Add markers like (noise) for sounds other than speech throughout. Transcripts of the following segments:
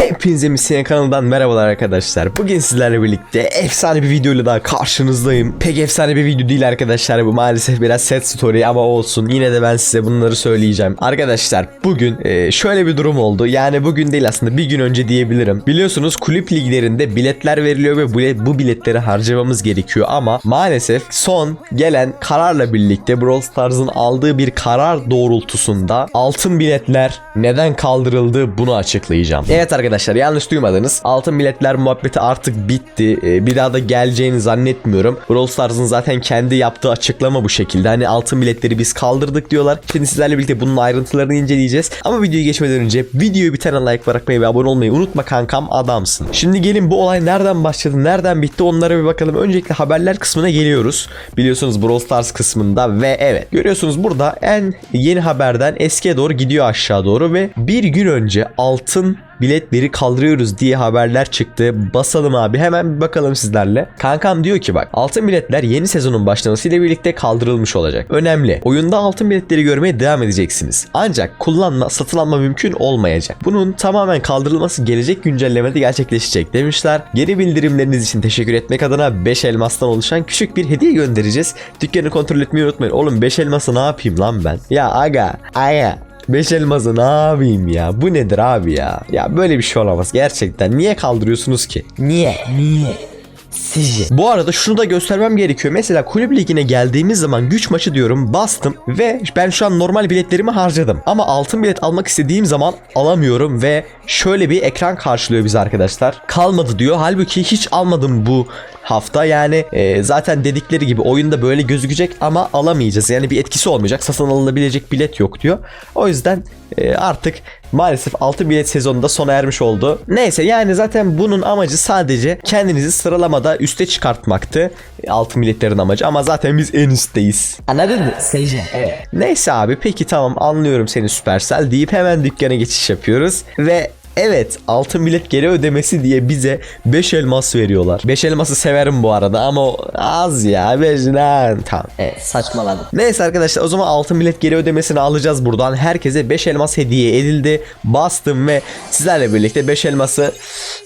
Hepinize Misyen kanalından merhabalar arkadaşlar. Bugün sizlerle birlikte efsane bir videoyla daha karşınızdayım. Pek efsane bir video değil arkadaşlar bu maalesef biraz set story ama olsun. Yine de ben size bunları söyleyeceğim. Arkadaşlar bugün e, şöyle bir durum oldu. Yani bugün değil aslında bir gün önce diyebilirim. Biliyorsunuz kulüp liglerinde biletler veriliyor ve bu, bu biletleri harcamamız gerekiyor ama maalesef son gelen kararla birlikte Brawl Stars'ın aldığı bir karar doğrultusunda altın biletler neden kaldırıldı bunu açıklayacağım. Evet arkadaşlar yanlış duymadınız. Altın biletler muhabbeti artık bitti. Ee, bir daha da geleceğini zannetmiyorum. Brawl Stars'ın zaten kendi yaptığı açıklama bu şekilde. Hani altın biletleri biz kaldırdık diyorlar. Şimdi sizlerle birlikte bunun ayrıntılarını inceleyeceğiz. Ama videoyu geçmeden önce videoyu bir tane like bırakmayı ve abone olmayı unutma kankam adamsın. Şimdi gelin bu olay nereden başladı, nereden bitti onlara bir bakalım. Öncelikle haberler kısmına geliyoruz. Biliyorsunuz Brawl Stars kısmında ve evet görüyorsunuz burada en yeni haberden eskiye doğru gidiyor aşağı doğru ve bir gün önce altın biletleri kaldırıyoruz diye haberler çıktı. Basalım abi hemen bir bakalım sizlerle. Kankam diyor ki bak altın biletler yeni sezonun başlamasıyla birlikte kaldırılmış olacak. Önemli. Oyunda altın biletleri görmeye devam edeceksiniz. Ancak kullanma satın alma mümkün olmayacak. Bunun tamamen kaldırılması gelecek güncellemede gerçekleşecek demişler. Geri bildirimleriniz için teşekkür etmek adına 5 elmastan oluşan küçük bir hediye göndereceğiz. Dükkanı kontrol etmeyi unutmayın. Oğlum 5 elmasa ne yapayım lan ben? Ya aga. Aya. 5 elmazı ne yapayım ya? Bu nedir abi ya? Ya böyle bir şey olamaz gerçekten. Niye kaldırıyorsunuz ki? Niye? Niye? sizce? Bu arada şunu da göstermem gerekiyor. Mesela kulüp ligine geldiğimiz zaman güç maçı diyorum bastım ve ben şu an normal biletlerimi harcadım. Ama altın bilet almak istediğim zaman alamıyorum ve şöyle bir ekran karşılıyor bizi arkadaşlar. Kalmadı diyor. Halbuki hiç almadım bu hafta. Yani e, zaten dedikleri gibi oyunda böyle gözükecek ama alamayacağız. Yani bir etkisi olmayacak. Satın alınabilecek bilet yok diyor. O yüzden e, artık maalesef altın bilet sezonunda sona ermiş oldu. Neyse yani zaten bunun amacı sadece kendinizi sıralamada üste çıkartmaktı. Altın biletlerin amacı ama zaten biz en üstteyiz. Anladın mı? Seyirci. Evet. Neyse abi peki tamam anlıyorum seni Supercell deyip hemen dükkana geçiş yapıyoruz ve Evet altın bilet geri ödemesi diye bize 5 elmas veriyorlar. 5 elması severim bu arada ama az ya 5 lan tamam. Evet saçmaladım. Neyse arkadaşlar o zaman altın bilet geri ödemesini alacağız buradan. Herkese 5 elmas hediye edildi. Bastım ve sizlerle birlikte 5 elması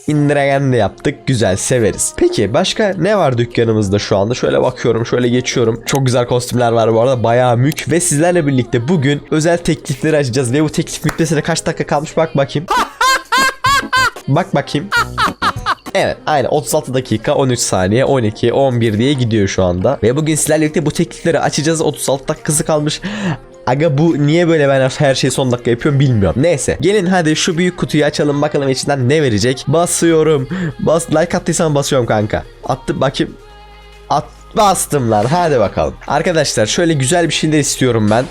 indiren de yaptık. Güzel severiz. Peki başka ne var dükkanımızda şu anda? Şöyle bakıyorum şöyle geçiyorum. Çok güzel kostümler var bu arada. Bayağı mük ve sizlerle birlikte bugün özel teklifleri açacağız. Ve bu teklif müddetine kaç dakika kalmış bak bakayım. Bak bakayım. (laughs) Evet aynen 36 dakika 13 saniye 12 11 diye gidiyor şu anda. Ve bugün sizlerle birlikte bu teklifleri açacağız 36 dakikası kalmış. Aga bu niye böyle ben her şeyi son dakika yapıyorum bilmiyorum. Neyse gelin hadi şu büyük kutuyu açalım bakalım içinden ne verecek. Basıyorum. Bas like attıysan basıyorum kanka. Attım bakayım. At bastım lan hadi bakalım. Arkadaşlar şöyle güzel bir şeyler istiyorum ben.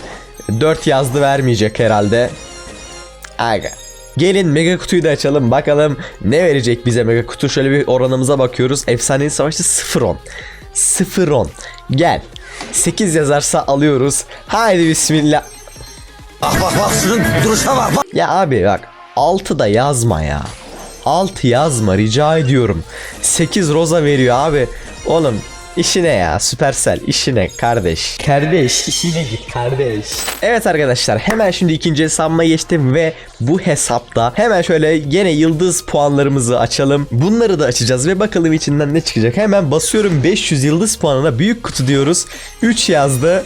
4 yazdı vermeyecek herhalde. Aga. Gelin mega kutuyu da açalım bakalım ne verecek bize mega kutu şöyle bir oranımıza bakıyoruz. Efsanevi savaşçı 0-10. 0-10. Gel. 8 yazarsa alıyoruz. Haydi bismillah. Bak bak bak şunun duruşa bak bak. Ya abi bak 6 da yazma ya. 6 yazma rica ediyorum. 8 roza veriyor abi. Oğlum işine ya Supercell işine kardeş. Kardeş işine git kardeş. Evet arkadaşlar hemen şimdi ikinci hesabıma geçtim ve bu hesapta hemen şöyle gene yıldız puanlarımızı açalım. Bunları da açacağız ve bakalım içinden ne çıkacak. Hemen basıyorum 500 yıldız puanına büyük kutu diyoruz. 3 yazdı.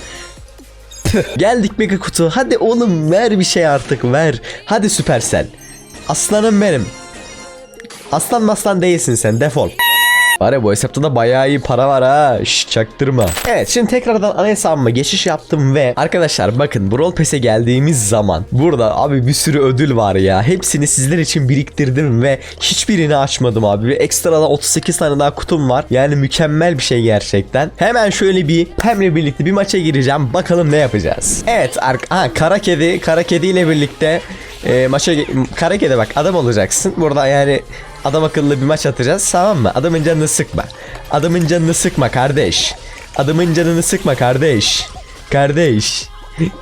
Geldik mega kutu. Hadi oğlum ver bir şey artık ver. Hadi Supercell. Aslanım benim. Aslan maslan değilsin sen defol. Var ya bu hesapta da bayağı iyi para var ha. Şş, çaktırma. Evet şimdi tekrardan ana hesabıma geçiş yaptım ve arkadaşlar bakın Brawl Pass'e geldiğimiz zaman burada abi bir sürü ödül var ya. Hepsini sizler için biriktirdim ve hiçbirini açmadım abi. Ve ekstradan 38 tane daha kutum var. Yani mükemmel bir şey gerçekten. Hemen şöyle bir Pem'le birlikte bir maça gireceğim. Bakalım ne yapacağız. Evet ha, kara kedi kara kedi ile birlikte e, maça kara kedi bak adam olacaksın. Burada yani adam akıllı bir maç atacağız tamam mı? Adamın canını sıkma. Adamın canını sıkma kardeş. Adamın canını sıkma kardeş. Kardeş.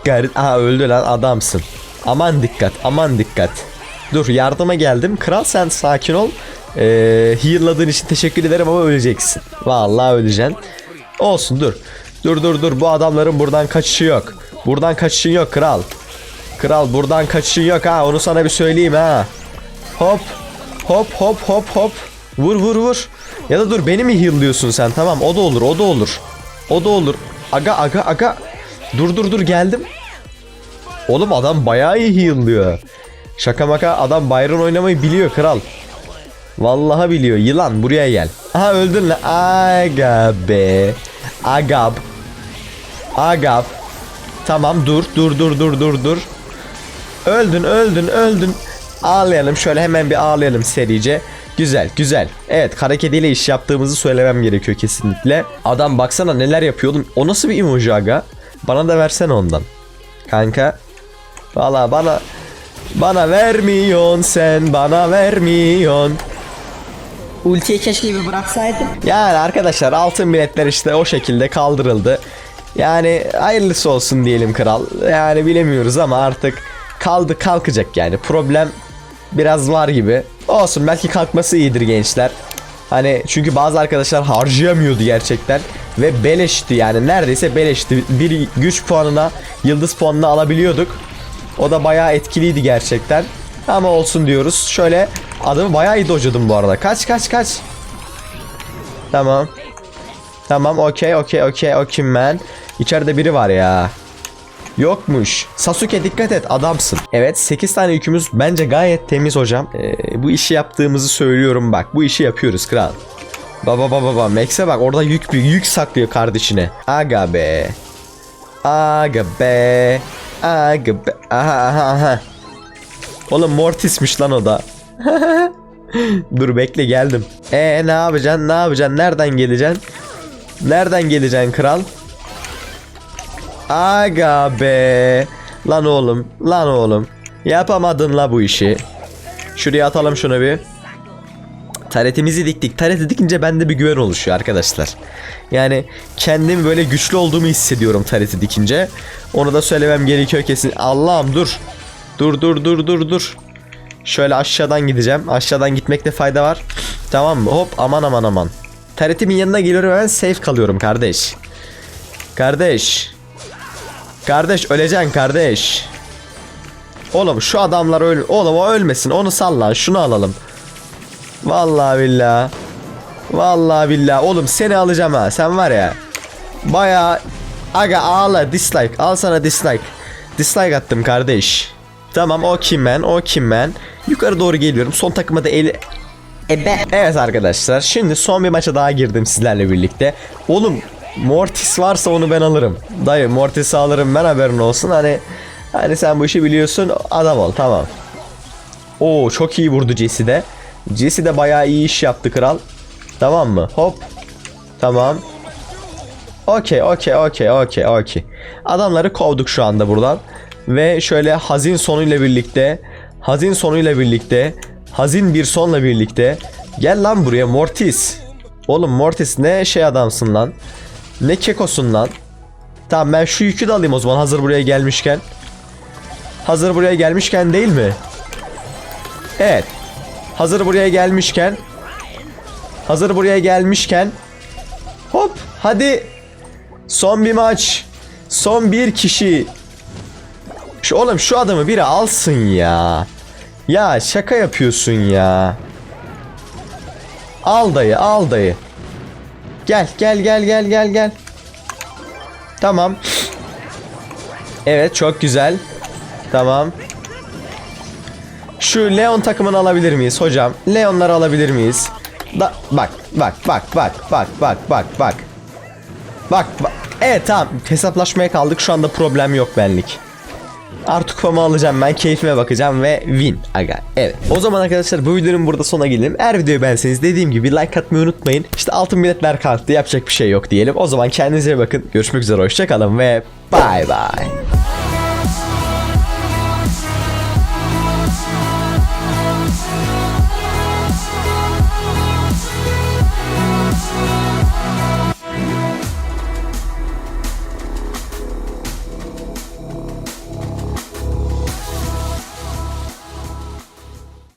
Kar Aha öldü lan adamsın. Aman dikkat aman dikkat. Dur yardıma geldim. Kral sen sakin ol. Ee, heal'ladığın için teşekkür ederim ama öleceksin. Vallahi öleceksin. Olsun dur. Dur dur dur bu adamların buradan kaçışı yok. Buradan kaçışın yok kral. Kral buradan kaçışın yok ha onu sana bir söyleyeyim ha. Hop Hop hop hop hop. Vur vur vur. Ya da dur beni mi heal'lıyorsun sen? Tamam o da olur o da olur. O da olur. Aga aga aga. Dur dur dur geldim. Oğlum adam bayağı iyi heal'lıyor. Şaka maka adam Byron oynamayı biliyor kral. Vallahi biliyor. Yılan buraya gel. Aha öldün lan. Aga be. Agab. Agab. Tamam dur dur dur dur dur dur. Öldün öldün öldün. Ağlayalım şöyle hemen bir ağlayalım serice. Güzel güzel. Evet kara kediyle iş yaptığımızı söylemem gerekiyor kesinlikle. Adam baksana neler yapıyor oğlum. O nasıl bir emoji aga? Bana da versene ondan. Kanka. Valla bana bana vermiyorsun sen bana vermiyorsun. Ultiyi keşke bir bıraksaydım. Yani arkadaşlar altın biletler işte o şekilde kaldırıldı. Yani hayırlısı olsun diyelim kral. Yani bilemiyoruz ama artık kaldı kalkacak yani. Problem biraz var gibi. Olsun belki kalkması iyidir gençler. Hani çünkü bazı arkadaşlar harcayamıyordu gerçekten. Ve beleşti yani neredeyse beleşti. Bir güç puanına yıldız puanını alabiliyorduk. O da bayağı etkiliydi gerçekten. Ama olsun diyoruz. Şöyle adımı bayağı iyi dojladım bu arada. Kaç kaç kaç. Tamam. Tamam okey okey okey okey man. İçeride biri var ya. Yokmuş. Sasuke dikkat et adamsın. Evet 8 tane yükümüz bence gayet temiz hocam. Ee, bu işi yaptığımızı söylüyorum bak. Bu işi yapıyoruz kral. Baba baba baba Max'e bak orada yük bir yük saklıyor kardeşine. Aga be. Aga be. Aga be. Aha aha aha. Oğlum Mortis'miş lan o da. (laughs) Dur bekle geldim. E ne yapacaksın? Ne yapacaksın? Nereden geleceksin? Nereden geleceksin kral? Aga be. Lan oğlum. Lan oğlum. Yapamadın la bu işi. Şuraya atalım şunu bir. Taretimizi diktik. Tareti dikince bende bir güven oluşuyor arkadaşlar. Yani kendimi böyle güçlü olduğumu hissediyorum tareti dikince. Onu da söylemem gerekiyor kesin. Allah'ım dur. Dur dur dur dur dur. Şöyle aşağıdan gideceğim. Aşağıdan gitmekte fayda var. Tamam mı? Hop aman aman aman. Taretimin yanına geliyorum hemen safe kalıyorum kardeş. Kardeş. Kardeş öleceksin kardeş. Oğlum şu adamlar öl Oğlum o ölmesin onu salla şunu alalım. Vallahi billahi. Vallahi billahi. Oğlum seni alacağım ha. Sen var ya. Baya aga ağla dislike. Al sana dislike. Dislike attım kardeş. Tamam o kim ben o kim ben. Yukarı doğru geliyorum. Son takıma da eli... Ebe. Evet arkadaşlar şimdi son bir maça daha girdim sizlerle birlikte. Oğlum Mortis varsa onu ben alırım. Dayı Mortis'i alırım ben haberin olsun. Hani hani sen bu işi biliyorsun adam ol tamam. Oo çok iyi vurdu Jesse de. Jesse de bayağı iyi iş yaptı kral. Tamam mı? Hop. Tamam. Okey okey okey okey okey. Adamları kovduk şu anda buradan. Ve şöyle hazin sonuyla birlikte hazin sonuyla birlikte hazin bir sonla birlikte gel lan buraya Mortis. Oğlum Mortis ne şey adamsın lan. Ne kekosun lan. Tamam ben şu yükü de alayım o zaman hazır buraya gelmişken. Hazır buraya gelmişken değil mi? Evet. Hazır buraya gelmişken. Hazır buraya gelmişken. Hop hadi. Son bir maç. Son bir kişi. Şu oğlum şu adamı biri alsın ya. Ya şaka yapıyorsun ya. Al dayı al dayı. Gel gel gel gel gel gel. Tamam. Evet çok güzel. Tamam. Şu Leon takımını alabilir miyiz hocam? Leon'ları alabilir miyiz? Da bak bak bak bak bak bak bak bak. Bak bak. Evet tamam hesaplaşmaya kaldık şu anda problem yok benlik. Artık kupamı alacağım ben keyfime bakacağım ve win aga evet. O zaman arkadaşlar bu videonun burada sona gelelim. Eğer videoyu beğenseniz dediğim gibi like atmayı unutmayın. İşte altın biletler kalktı yapacak bir şey yok diyelim. O zaman kendinize bakın. Görüşmek üzere hoşçakalın ve bye bye.